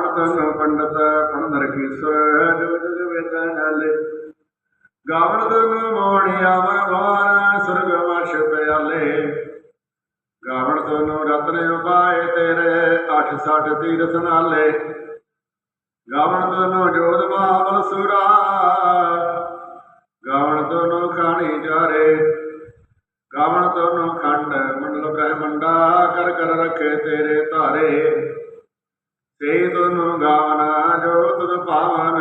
ਤਨ ਪੰਡਤ ਪਣ ਕੀਸਰ ਜੋ ਜਗ ਵੇਦ ਨਾਲੇ। ਗਾਵਣ ਤਨ ਮੋਹਣਿਆ ਮਨ ਸੁਰਗ ਵਸ਼ ਪਿਆਲੇ। ਗਾਵਣ ਤਨ ਰਤਨ ਉਪਾਏ ਤੇਰੇ, ਅਠ ਸਠ ਤੀਰਥ ਨਾਲੇ। ਗਾਵਣ ਤਨ ਜੋਧ ਮਹਾਬਲ ਸੁਰਾ। ਗਾਵਣ ਤਨ ਖਾਣੀ ਜਾਰੇ। ਗਾਵਣ ਤਨ ਖੰਡ, ਮੰਡਲ ਬ੍ਰਹਮੰਡਾ, ਕਰ ਕਰ ਰਖੇ ਤੇਰੇ ਧਾਰੇ। ਤੇ ਤੁਨ ਗਾਵਨਾ ਜੋ ਤੁਧ ਪਾਵਨ,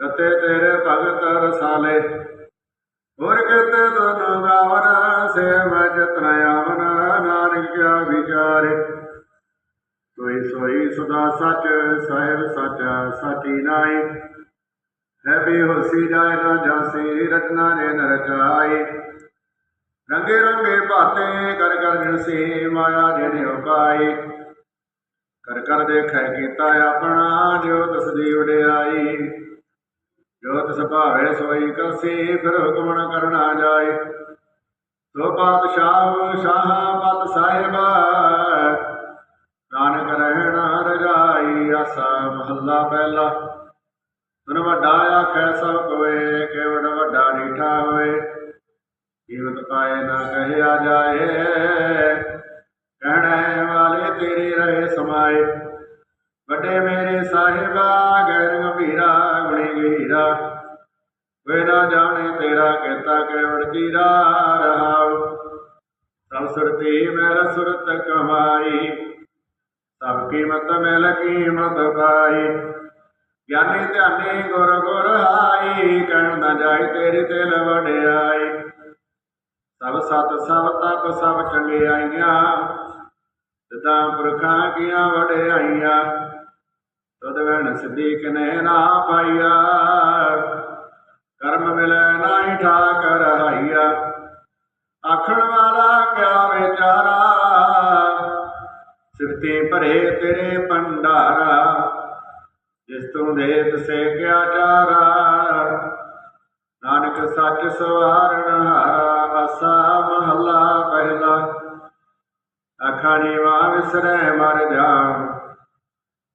ਰਤੇ ਤੇਰੇ ਭਗਤ ਰਸਾਲੇ। ਹੋਰ ਕਿਤੇ ਤੁਨ ਗਾਵਨ ਸੇਵ ਜਤਨ ਆਵਨ, ਨਾਨਕ ਕਿਆ ਵਿਚਾਰੇ। ਕੋਈ ਸੋਈ ਸਦਾ ਸੱਚ, ਸਾਹਿਬ ਸੱਚ, ਸਾਚੀ ਨਾਈ ਹੈ ਵੀ ਹੋਸੀ ਜਾਏ ਨਾ ਜਾਸੀ ਰਚਨਾ ਨੇ ਨ ਰੰਗੇ ਰੰਗੇ ਭਾਤੇ ਕਰ ਕਰ ਜਿਨਸੀ, ਮਾਇਆ ਜਿਹਨੇ ਉਪਾਈ ਕਰ ਕਰ ਦੇਖੈ ਕੀਤਾ ਆਪਣਾ, ਜੋ ਤਿਸ ਦੀ ਵਡਿਆਈ। ਜੋ ਤਿਸ ਭਾਵੇ ਸੋਈ ਕਰਸੀ, ਫਿਰ ਹੁਕਮ ਨ ਕਰਨਾ ਜਾਏ। ਸੋ ਪਾਤਸ਼ਾਹ ਸ਼ਾਹ ਪਤ ਸਾਹਿਬਾ, ਨਾਨਕ ਰਹਿਣਾ ਰਜਾਈ ਆਸਾ ਮਹੱਲਾ ਪਹਿਲਾ। ਤਨ ਵੱਡਾ ਆਖੈ ਸਭ ਕੋਏ ਕੇਵੜ ਵੱਡਾ ਨੀਠਾ ਹੋਏ। ਕੀਮਤ ਪਾਏ ਨਾ ਕਹਿਆ ਜਾਏ, ਕਹਿਣਾ ਸਮਾਏ ਵੱਡੇ ਮੇਰੇ ਸਾਹਿਬਾ, ਗੈਰ ਗੰਭੀਰਾ, ਗੁਣੀ ਗਹੀਰਾ ਵੇ ਨਾ ਜਾਣੇ ਤੇਰਾ ਕਹਿਤਾ ਕੇਵੜ ਜੀਰਾ ਰਹਾਉ। ਸਭ ਸੁਰਤੀ ਮੇਰਾ ਸੁਰਤ ਕਮਾਈ। ਸਭ ਕੀਮਤ ਮਿਲ, ਕੀਮਤ ਪਾਈ। ਗਿਆਨੀ ਧਿਆਨੀ ਗੁਰ ਗੁਰ ਹਾਈ, ਕਹਿਣ ਨਾ ਜਾਏ ਤੇਰੀ ਦਿਲ ਵਡਿਆਈ। ਸਭ ਸਤ, ਸਭ ਤਪ, ਸਭ ਚੰਗਿਆਈਆਂ। ਸਦਾ ਪੁਰਖਾਂ ਕੀਆਂ ਵਡਿਆਈਆਂ ਤੁਧ ਵਣ ਸਦੀਕ ਨੇ ਨਾ ਪਾਈਆ। ਕਰਮ ਮਿਲੈ ਨਾਹੀ ਠਾਕ ਰਹਾਈਆ ਆਖਣ ਵਾਲਾ ਕਿਆ ਵਿਚਾਰਾ। ਸਿਫਤੇ ਭਰੇ ਤੇਰੇ ਭੰਡਾਰਾ, ਜਿਸ ਤੂੰ ਦੇ ਤਸੇ ਕਿਆ ਚਾਰਾ। ਨਾਨਕ ਸੱਚ ਸਵਾਰਣ ਅਖਾਣੀ ਵਾ ਵਿਸਰੈ ਮਰ ਜਾਮ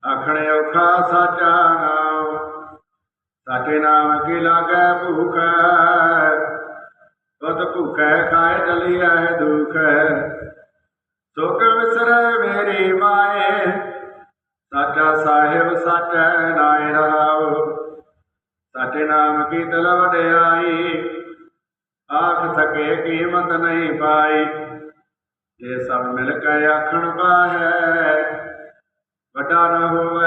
ਆਖਣੇ ਔਖਾ ਸਾਚਾ ਨਾਮ, ਸਾਚੇ ਨਾਮ ਕੀ ਲਾਗੈ ਭੂਖ। ਤਤ ਭੁਖੈ, ਖਾਏ ਚਲੀਐ ਦੁਖ। ਸੁਖ ਵਿਸਰੈ ਮੇਰੀ ਮਾਏ, ਸਾਚਾ ਸਾਹਿਬ ਸਾਚੈ ਨਾਇ ਰਹਾਉ। ਸਾਚੇ ਨਾਮ ਕੀ ਦਿਲ ਵਡਿਆਈ ਆਖ ਥਕੇ ਕੀਮਤ ਨਹੀਂ ਪਾਈ। ਇਹ ਸਭ ਮਿਲ ਕੇ ਆਖਣ ਪਾਹੈ ਵੱਡਾ ਨਾ ਹੋਵੇ